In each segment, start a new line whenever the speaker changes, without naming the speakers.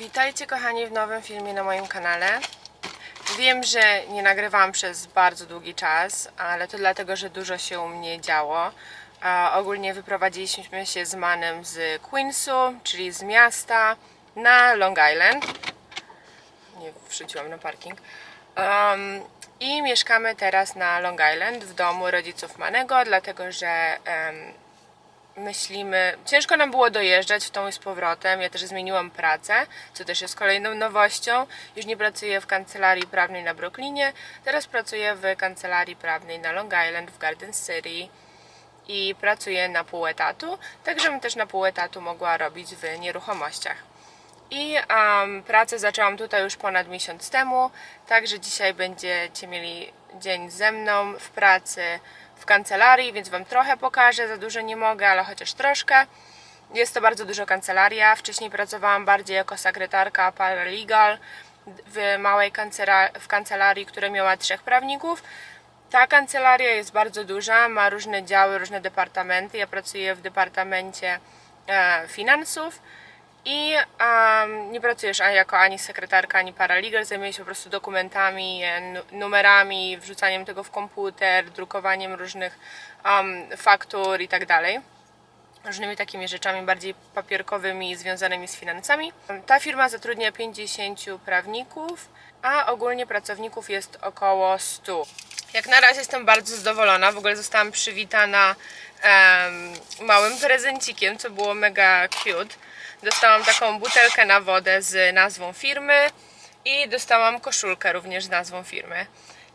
Witajcie kochani w nowym filmie na moim kanale. Wiem, że nie nagrywałam przez bardzo długi czas, ale to dlatego, że dużo się u mnie działo. A ogólnie wyprowadziliśmy się z Manem z Queensu, czyli z miasta, na Long Island. Nie wrzuciłam na parking. Um, I mieszkamy teraz na Long Island w domu rodziców Manego, dlatego że em, myślimy, ciężko nam było dojeżdżać w tą i z powrotem. Ja też zmieniłam pracę, co też jest kolejną nowością. Już nie pracuję w kancelarii prawnej na Brooklynie, teraz pracuję w kancelarii prawnej na Long Island w Garden City i pracuję na pół etatu, tak żebym też na pół etatu mogła robić w nieruchomościach. I um, pracę zaczęłam tutaj już ponad miesiąc temu, także dzisiaj będziecie mieli dzień ze mną w pracy w kancelarii, więc Wam trochę pokażę, za dużo nie mogę, ale chociaż troszkę. Jest to bardzo dużo kancelaria. Wcześniej pracowałam bardziej jako sekretarka paralegal w małej kancela- w kancelarii, która miała trzech prawników. Ta kancelaria jest bardzo duża, ma różne działy, różne departamenty. Ja pracuję w departamencie e, finansów i em, nie pracujesz ani jako ani sekretarka, ani paralegal, zajmuję się po prostu dokumentami, nu- numerami, wrzucaniem tego w komputer, drukowaniem różnych em, faktur i tak dalej różnymi takimi rzeczami bardziej papierkowymi związanymi z finansami. Ta firma zatrudnia 50 prawników, a ogólnie pracowników jest około 100. Jak na razie jestem bardzo zadowolona. W ogóle zostałam przywitana em, małym prezencikiem, co było mega cute. Dostałam taką butelkę na wodę z nazwą firmy i dostałam koszulkę również z nazwą firmy.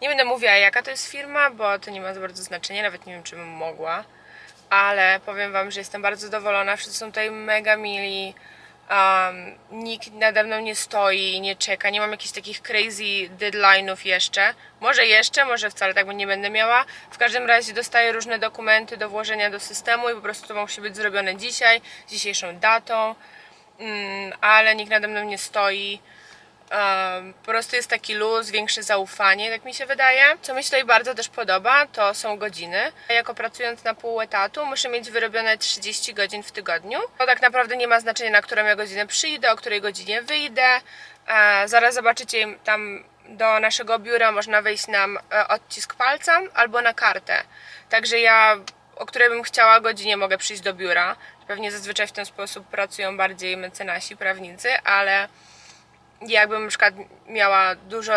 Nie będę mówiła jaka to jest firma, bo to nie ma za bardzo znaczenia, nawet nie wiem czy bym mogła ale powiem Wam, że jestem bardzo zadowolona. Wszyscy są tutaj mega mili. Um, nikt nade mną nie stoi, nie czeka. Nie mam jakichś takich crazy deadline'ów jeszcze. Może jeszcze, może wcale tak nie będę miała. W każdym razie dostaję różne dokumenty do włożenia do systemu i po prostu to musi być zrobione dzisiaj, dzisiejszą datą. Mm, ale nikt nade mną nie stoi. Um, po prostu jest taki luz, większe zaufanie, tak mi się wydaje. Co mi się tutaj bardzo też podoba, to są godziny. Jako pracując na pół etatu, muszę mieć wyrobione 30 godzin w tygodniu. To tak naprawdę nie ma znaczenia, na którą ja godzinę przyjdę, o której godzinie wyjdę. E, zaraz zobaczycie tam do naszego biura można wejść nam e, odcisk palca albo na kartę. Także ja o której bym chciała godzinie mogę przyjść do biura. Pewnie zazwyczaj w ten sposób pracują bardziej mecenasi, prawnicy, ale jakbym na przykład miała dużo,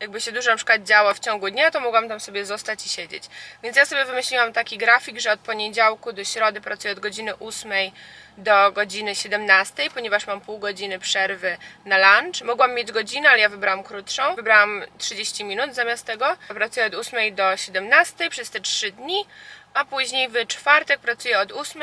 jakby się dużo na przykład działo w ciągu dnia, to mogłam tam sobie zostać i siedzieć. Więc ja sobie wymyśliłam taki grafik, że od poniedziałku do środy pracuję od godziny 8 do godziny 17, ponieważ mam pół godziny przerwy na lunch. Mogłam mieć godzinę, ale ja wybrałam krótszą. Wybrałam 30 minut zamiast tego. Pracuję od 8 do 17 przez te 3 dni, a później w czwartek pracuję od 8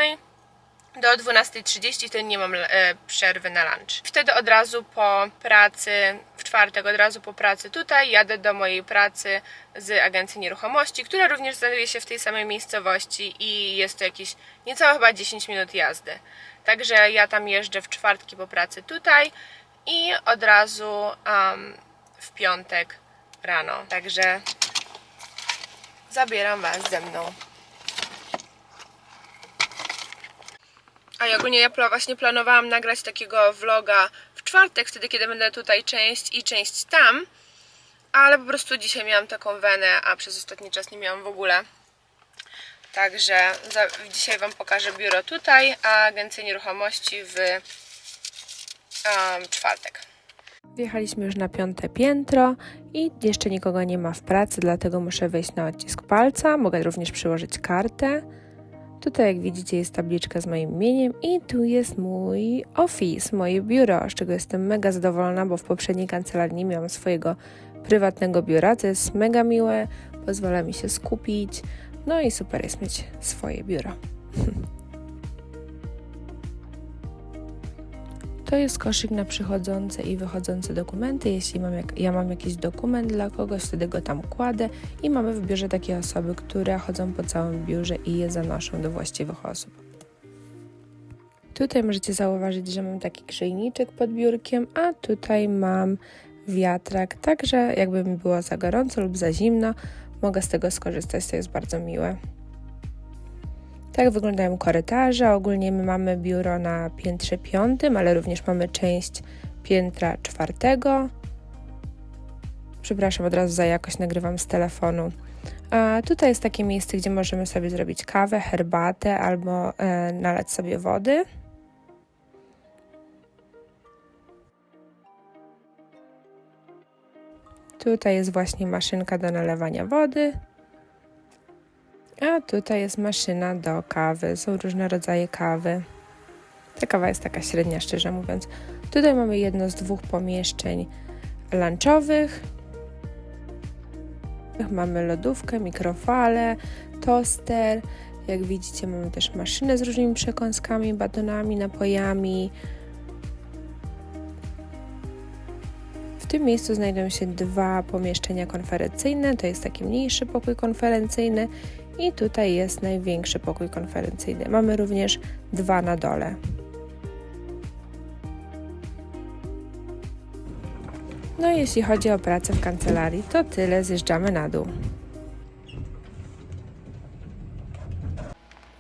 do 12.30 wtedy nie mam e, przerwy na lunch. Wtedy od razu po pracy, w czwartek od razu po pracy tutaj jadę do mojej pracy z agencji nieruchomości, która również znajduje się w tej samej miejscowości i jest to jakieś niecałe chyba 10 minut jazdy. Także ja tam jeżdżę w czwartki po pracy tutaj i od razu em, w piątek rano. Także zabieram Was ze mną. A ja ogólnie ja właśnie planowałam nagrać takiego vloga w czwartek, wtedy kiedy będę tutaj część i część tam. Ale po prostu dzisiaj miałam taką wenę, a przez ostatni czas nie miałam w ogóle. Także za, dzisiaj Wam pokażę biuro tutaj, a agencję nieruchomości w em, czwartek.
Wjechaliśmy już na piąte piętro i jeszcze nikogo nie ma w pracy, dlatego muszę wejść na odcisk palca. Mogę również przyłożyć kartę. Tutaj, jak widzicie, jest tabliczka z moim imieniem i tu jest mój office, moje biuro, z czego jestem mega zadowolona, bo w poprzedniej kancelarii nie miałam swojego prywatnego biura, co jest mega miłe, pozwala mi się skupić, no i super jest mieć swoje biuro. To jest koszyk na przychodzące i wychodzące dokumenty. Jeśli mam jak, ja mam jakiś dokument dla kogoś, wtedy go tam kładę i mamy w biurze takie osoby, które chodzą po całym biurze i je zanoszą do właściwych osób. Tutaj możecie zauważyć, że mam taki grzejniczek pod biurkiem, a tutaj mam wiatrak, także jakby mi było za gorąco lub za zimno, mogę z tego skorzystać, to jest bardzo miłe. Tak wyglądają korytarze. Ogólnie my mamy biuro na piętrze piątym, ale również mamy część piętra czwartego. Przepraszam, od razu za jakość nagrywam z telefonu. A tutaj jest takie miejsce, gdzie możemy sobie zrobić kawę, herbatę albo e, nalać sobie wody. Tutaj jest właśnie maszynka do nalewania wody. Tutaj jest maszyna do kawy. Są różne rodzaje kawy. Ta kawa jest taka średnia, szczerze mówiąc. Tutaj mamy jedno z dwóch pomieszczeń lunchowych. Mamy lodówkę, mikrofalę, toster. Jak widzicie, mamy też maszynę z różnymi przekąskami, batonami, napojami. W tym miejscu znajdują się dwa pomieszczenia konferencyjne. To jest taki mniejszy pokój konferencyjny i tutaj jest największy pokój konferencyjny. Mamy również dwa na dole. No i jeśli chodzi o pracę w kancelarii, to tyle, zjeżdżamy na dół.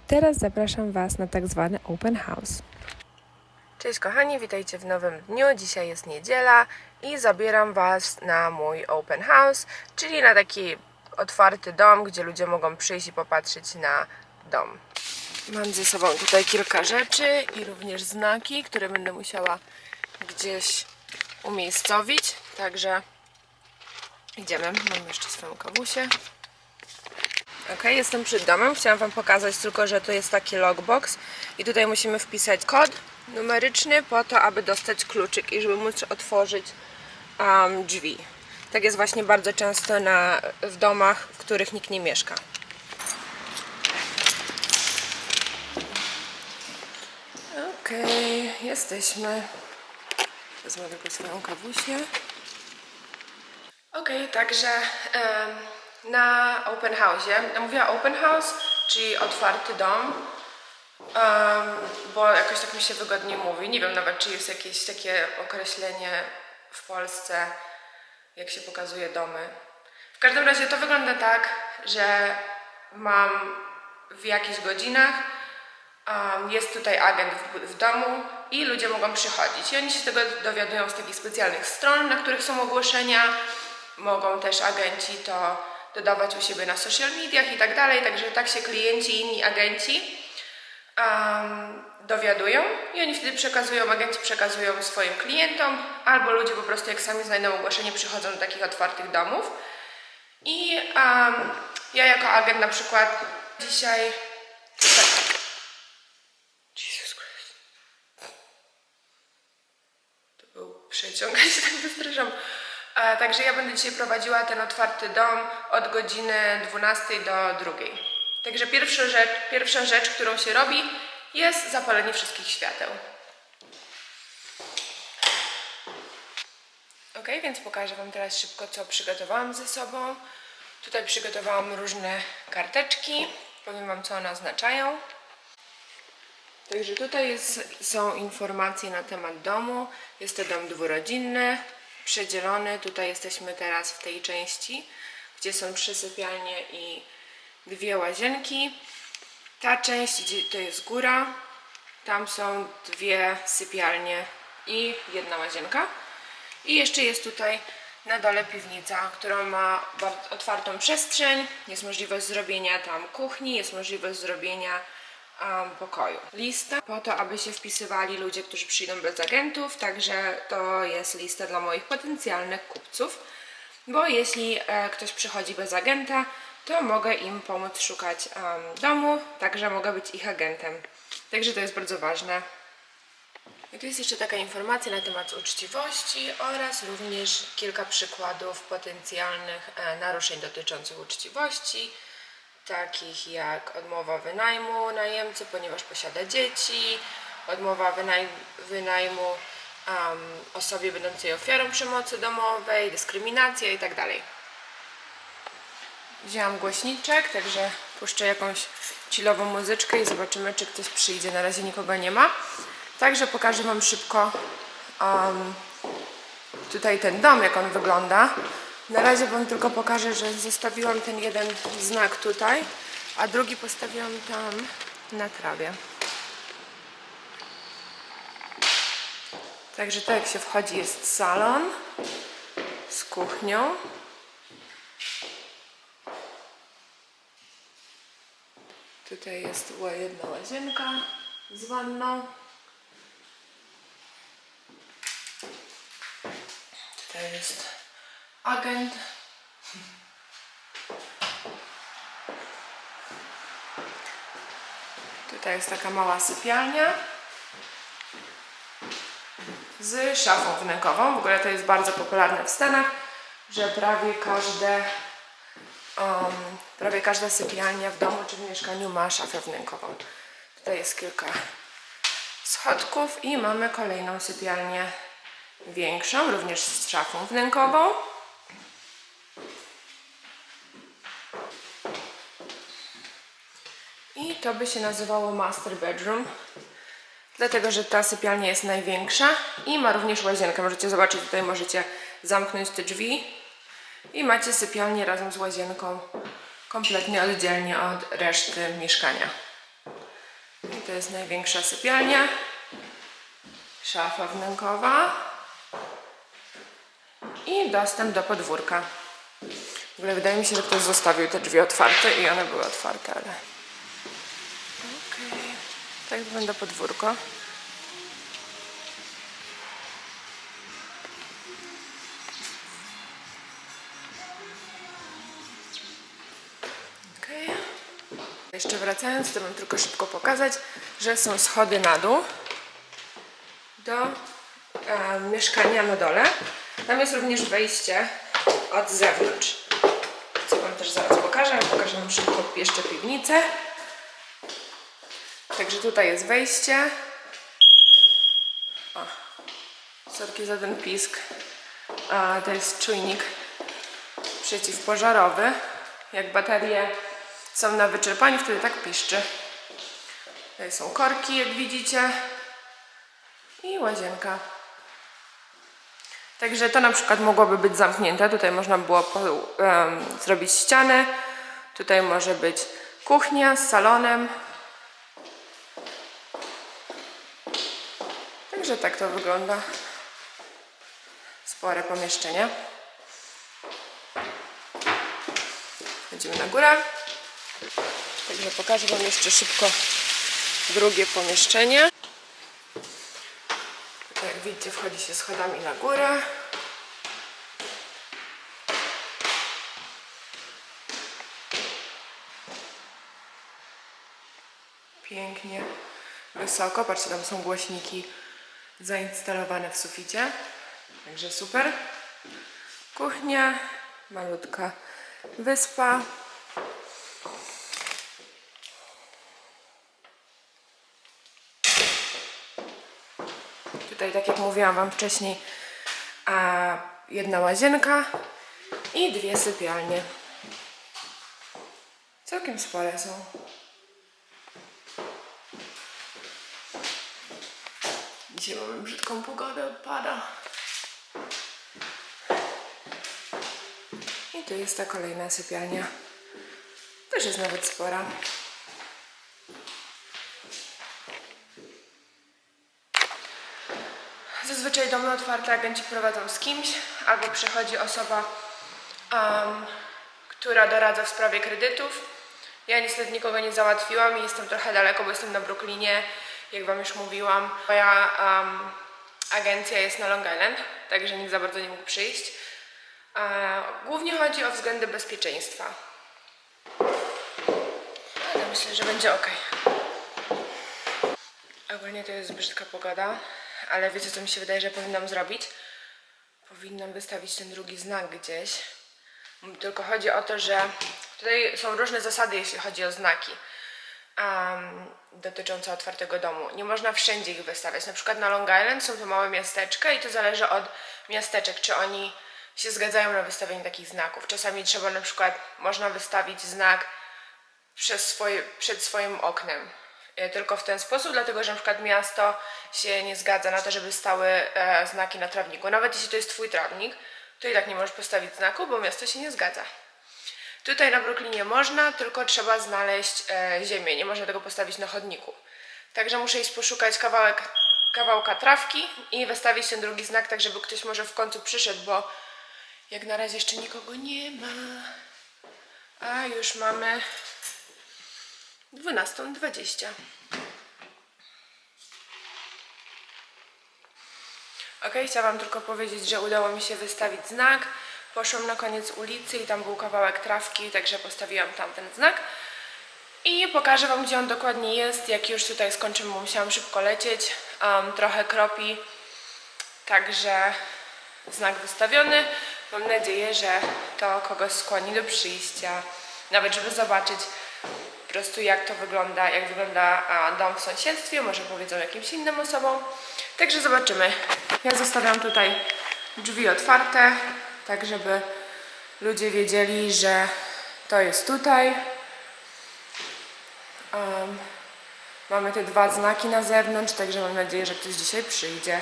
Teraz zapraszam Was na tak zwany open house.
Cześć kochani, witajcie w nowym dniu. Dzisiaj jest niedziela i zabieram Was na mój open house, czyli na taki otwarty dom, gdzie ludzie mogą przyjść i popatrzeć na dom. Mam ze sobą tutaj kilka rzeczy i również znaki, które będę musiała gdzieś umiejscowić. Także idziemy. Mam jeszcze swoją kawusię. Ok, jestem przed domem. Chciałam Wam pokazać tylko, że to jest taki logbox i tutaj musimy wpisać kod numeryczny po to, aby dostać kluczyk i żeby móc otworzyć um, drzwi. Tak jest właśnie bardzo często na, w domach, w których nikt nie mieszka. Okej, jesteśmy. Wezmę tylko swoją kawusię. Okej, także em, na open house. Mówiła open house, czyli otwarty dom, em, bo jakoś tak mi się wygodnie mówi. Nie wiem nawet, czy jest jakieś takie określenie w Polsce, jak się pokazuje domy. W każdym razie to wygląda tak, że mam w jakichś godzinach Um, jest tutaj agent w, w domu i ludzie mogą przychodzić. I oni się tego dowiadują z takich specjalnych stron, na których są ogłoszenia. Mogą też agenci to dodawać u siebie na social mediach i tak dalej. Także tak się klienci i inni agenci um, dowiadują i oni wtedy przekazują, agenci przekazują swoim klientom, albo ludzie po prostu jak sami znajdą ogłoszenie przychodzą do takich otwartych domów. I um, ja jako agent na przykład dzisiaj Jesus Christ. To był przeciąg, ja się tak wystraszam. E, także ja będę dzisiaj prowadziła ten otwarty dom od godziny 12 do 2. Także pierwsza rzecz, pierwsza rzecz, którą się robi, jest zapalenie wszystkich świateł. Ok, więc pokażę Wam teraz szybko, co przygotowałam ze sobą. Tutaj przygotowałam różne karteczki. Powiem Wam, co one oznaczają. Także tutaj jest, są informacje na temat domu. Jest to dom dwurodzinny, przedzielony. Tutaj jesteśmy teraz w tej części, gdzie są trzy sypialnie i dwie łazienki. Ta część, to jest góra, tam są dwie sypialnie i jedna łazienka. I jeszcze jest tutaj na dole piwnica, która ma otwartą przestrzeń. Jest możliwość zrobienia tam kuchni, jest możliwość zrobienia um, pokoju. Lista po to, aby się wpisywali ludzie, którzy przyjdą bez agentów, także to jest lista dla moich potencjalnych kupców, bo jeśli e, ktoś przychodzi bez agenta, to mogę im pomóc szukać em, domu, także mogę być ich agentem. Także to jest bardzo ważne. I tu jest jeszcze taka informacja na temat uczciwości oraz również kilka przykładów potencjalnych e, naruszeń dotyczących uczciwości takich jak odmowa wynajmu najemcy, ponieważ posiada dzieci, odmowa wynaj wynajmu um, osobie będącej ofiarą przemocy domowej, dyskryminacja itd. Wzięłam głośniczek, także puszczę jakąś chillową muzyczkę i zobaczymy, czy ktoś przyjdzie. Na razie nikogo nie ma. Także pokażę Wam szybko um, tutaj ten dom, jak on wygląda. Na razie Wam tylko pokażę, że zostawiłam ten jeden znak tutaj, a drugi postawiłam tam. na trawie. Także tak jak się wchodzi jest salon z kuchnią. Tutaj jest jedna łazienka z wanną. Tutaj jest agent. Tutaj jest taka mała sypialnia z szafą wnękową. W ogóle to jest bardzo popularne w Stanach, że prawie każde um, prawie każda sypialnia w domu czy w mieszkaniu ma szafę wnękową. Tutaj jest kilka schodków i mamy kolejną sypialnię większą, również z szafą wnękową. I to by się nazywało master bedroom, dlatego że ta sypialnia jest największa i ma również łazienkę. Możecie zobaczyć, tutaj możecie zamknąć te drzwi i macie sypialnię razem z łazienką kompletnie oddzielnie od reszty mieszkania. I to jest największa sypialnia, szafa wnękowa i dostęp do podwórka. W ogóle wydaje mi się, że ktoś zostawił te drzwi otwarte i one były otwarte, ale... Okej, tak wygląda podwórko. Jeszcze wracając, to bym tylko szybko pokazać, że są schody na dół do e, mieszkania na dole. Tam jest również wejście od zewnątrz. Co Wam też zaraz pokażę. Pokażę Wam szybko jeszcze piwnicę. Także tutaj jest wejście. O, sorki za ten pisk. A, to jest czujnik przeciwpożarowy. Jak baterie są na wyczerpaniu, wtedy tak piszczy. Tutaj są korki, jak widzicie. I łazienka. Także to na przykład mogłoby być zamknięte. Tutaj można było po, em, zrobić ścianę. Tutaj może być kuchnia z salonem. Także tak to wygląda. Spore pomieszczenie. Idziemy na górę. Także pokażę Wam jeszcze szybko drugie pomieszczenie. Jak widzicie wchodzi się schodami na górę. Pięknie, wysoko. Patrzcie, tam są głośniki zainstalowane w suficie. Także super. Kuchnia, malutka wyspa. Tutaj, tak jak mówiłam Wam wcześniej, a jedna łazienka i dwie sypialnie. Całkiem spore są. Dzisiaj mamy brzydką pogodę, pada. I tu jest ta kolejna sypialnia. Też jest nawet spora. Zazwyczaj domy otwarte agenci prowadzą z kimś, albo przychodzi osoba, em, która doradza w sprawie kredytów. Ja niestety nikogo nie załatwiłam i jestem trochę daleko, bo jestem na Brooklynie, jak Wam już mówiłam. Moja em, agencja jest na Long Island, także nikt za bardzo nie mógł przyjść. E, głównie chodzi o względy bezpieczeństwa. Ale myślę, że będzie ok. Ogólnie to jest brzydka pogoda, ale wiecie co mi się wydaje, że powinnam zrobić? Powinnam wystawić ten drugi znak gdzieś. Tylko chodzi o to, że tutaj są różne zasady, jeśli chodzi o znaki um, dotyczące otwartego domu. Nie można wszędzie ich wystawiać. Na przykład na Long Island są to małe miasteczka i to zależy od miasteczek, czy oni się zgadzają na wystawienie takich znaków. Czasami trzeba na przykład, można wystawić znak przez swoje, przed swoim oknem. E, Tylko w ten sposób, dlatego że na przykład miasto się nie zgadza na to, żeby stały e, znaki na trawniku. Nawet jeśli to jest twój trawnik, to i tak nie możesz postawić znaku, bo miasto się nie zgadza. Tutaj na Brooklynie można, tylko trzeba znaleźć e, ziemię. Nie można tego postawić na chodniku. Także muszę iść poszukać kawałek, kawałka trawki i wystawić ten drugi znak, tak żeby ktoś może w końcu przyszedł, bo jak na razie jeszcze nikogo nie ma. A już mamy 12.20. Ok, chciałam tylko powiedzieć, że udało mi się wystawić znak. Poszłam na koniec ulicy i tam był kawałek trawki, także postawiłam tam ten znak. I pokażę Wam, gdzie on dokładnie jest. Jak już tutaj skończymy, bo musiałam szybko lecieć. Um, trochę kropi, także znak wystawiony. Mam nadzieję, że to kogoś skłoni do przyjścia, nawet żeby zobaczyć po prostu jak to wygląda, jak wygląda dom w sąsiedztwie, może powiedzą jakimś innym osobom. Także zobaczymy. Ja zostawiam tutaj drzwi otwarte, tak żeby ludzie wiedzieli, że to jest tutaj. Em, mamy te dwa znaki na zewnątrz, także mam nadzieję, że ktoś dzisiaj przyjdzie.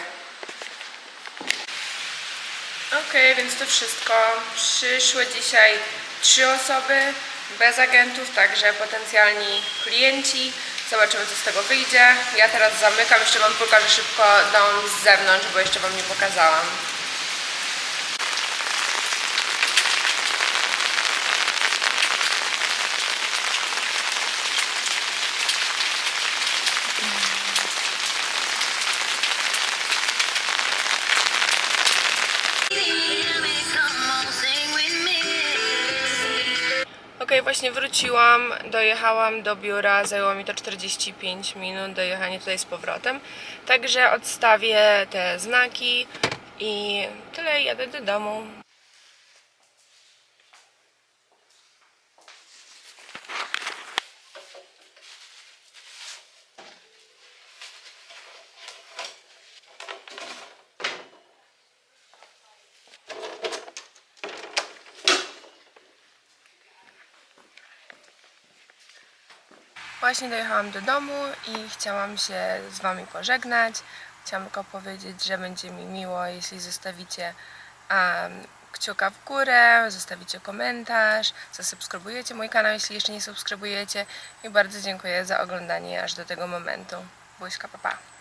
Okej, więc to wszystko. Przyszły dzisiaj trzy osoby bez agentów, także potencjalni klienci. Zobaczymy, co z tego wyjdzie. Ja teraz zamykam, jeszcze Wam pokażę szybko dom z zewnątrz, bo jeszcze Wam nie pokazałam. Właśnie wróciłam, dojechałam do biura, zajęło mi to 45 minut, dojechanie tutaj z powrotem. Także odstawię te znaki i tyle, jadę do domu. Właśnie dojechałam do domu i chciałam się z Wami pożegnać. Chciałam tylko powiedzieć, że będzie mi miło, jeśli zostawicie um, kciuka w górę, zostawicie komentarz, zasubskrybujecie mój kanał, jeśli jeszcze nie subskrybujecie. I bardzo dziękuję za oglądanie aż do tego momentu. Buźka, papa. Pa.